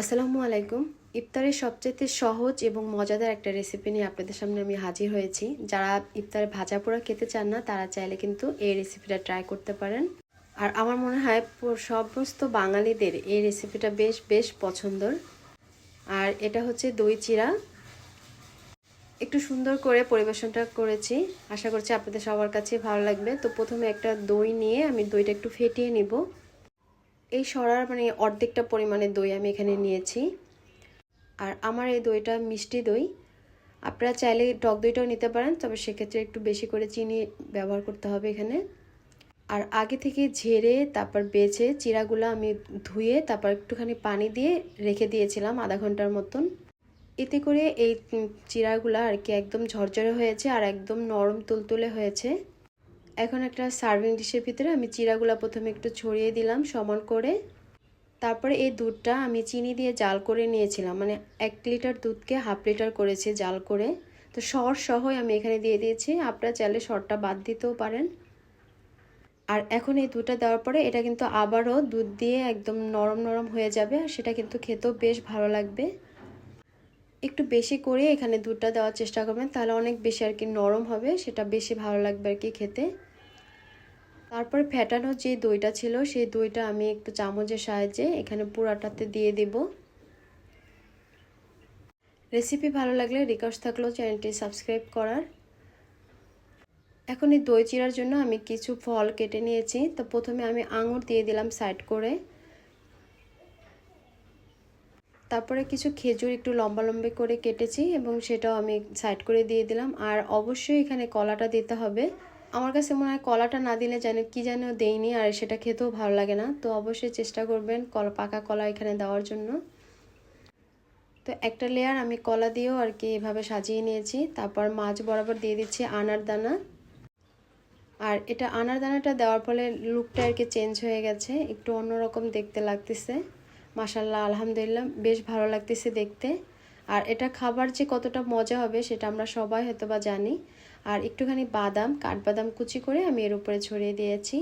আসসালামু আলাইকুম। ইফতারের সবচেয়ে সহজ এবং মজাদার একটা রেসিপি নিয়ে আপনাদের সামনে আমি হাজির হয়েছি। যারা ইফতারে ভাজা পোড়া খেতে চান না, তারা চাইলে কিন্তু এই রেসিপিটা ট্রাই করতে পারেন। আর আমার মনে হয় সমস্ত বাঙালিদের এই রেসিপিটা বেশ বেশ পছন্দর। আর এটা হচ্ছে দই চিরা। একটু সুন্দর করে পরিবেশনটা করেছি। আশা করছি আপনাদের সবার কাছে ভালো লাগবে। তো প্রথমে একটা দই নিয়ে আমি দইটা একটু ফেটিয়ে নিব। এই সরার মানে অর্ধেকটা পরিমাণে দই আমি এখানে নিয়েছি। আর আমার এই দইটা মিষ্টি দই। আপনারা চাইলে টক দইটাও নিতে পারেন, তবে সেক্ষেত্রে একটু বেশি করে চিনি ব্যবহার করতে হবে এখানে। আর আগে থেকে ঝেড়ে, তারপর বেছে চিরাগুলো আমি ধুয়ে, তারপর একটুখানি পানি দিয়ে রেখে দিয়েছিলাম আধা ঘণ্টার মতন। এতে করে এই চিরাগুলো আর কি একদম ঝরঝরে হয়েছে আর একদম নরম তুলতুলে হয়েছে। এখন একটা সার্ভিং ডিশের ভিতরে আমি চিরাগুলা প্রথমে একটু ছড়িয়ে দিলাম সমান করে। তারপরে এই দুধটা আমি চিনি দিয়ে জাল করে নিয়েছিলাম। মানে এক লিটার দুধকে হাফ লিটার করেছি জাল করে। তো সর সহই আমি এখানে দিয়ে দিয়েছি। আপনারা চাইলে সরটা বাদ দিতেও পারেন। আর এখন এই দুধটা দেওয়ার পরে এটা কিন্তু আবারও দুধ দিয়ে একদম নরম নরম হয়ে যাবে। আর সেটা কিন্তু খেতেও বেশ ভালো লাগবে। একটু বেশি করে এখানে দুধটা দেওয়ার চেষ্টা করবেন, তাহলে অনেক বেশি আর কি নরম হবে, সেটা বেশি ভালো লাগবে আর কি খেতে। তারপর ফেটানো যে দইটা ছিল, সেই দইটা আমি একটু চামচের সাহায্যে এখানে পুরাটাতে দিয়ে দেব। রেসিপি ভালো লাগলে রিকোয়েস্ট থাকলেও চ্যানেলটি সাবস্ক্রাইব করার। এখন এই দই চিরার জন্য আমি কিছু ফল কেটে নিয়েছি, তো প্রথমে আমি আঙুর দিয়ে দিলাম সাইড করে। তারপরে কিছু খেজুর একটু লম্বা লম্বা করে কেটেছি এবং সেটাও আমি সাইড করে দিয়ে দিলাম। আর অবশ্যই এখানে কলাটা দিতে হবে। আমার কাছে মনে হয় কলাটা না দিলে যেন কি যেন দেইনি আর সেটা খেতেও ভালো লাগে না। তো অবশ্যই চেষ্টা করবেন কলা, পাকা কলা এখানে দেওয়ার জন্য। তো একটা লেয়ার আমি কলা দিয়েও আর কি এভাবে সাজিয়ে নিয়েছি। তারপর মাছ বরাবর দিয়ে দিচ্ছি আনার দানা। আর এটা আনার দানাটা দেওয়ার ফলে লুকটা আর কি চেঞ্জ হয়ে গেছে। একটু অন্যরকম দেখতে লাগতেছে। মাসাল্লাহ আলহামদুলিল্লাহ, বেশ ভালো লাগতেছে দেখতে। আর এটা খাবার যে কতটা মজা হবে সেটা আমরা সবাই হয়তো বা জানি। আর একটুখানি বাদাম, কাঠবাদাম কুচি করে আমি এর উপরে ছড়িয়ে দিয়েছি।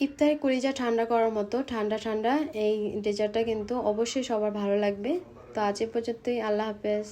ইফতারে কলিজা ঠান্ডা করার মতো, ঠান্ডা ঠান্ডা, এই ডেজার্টটা কিন্তু অবশ্যই সবার ভালো লাগবে। তো আজ এ পর্যন্তই, আল্লাহ হাফেজ।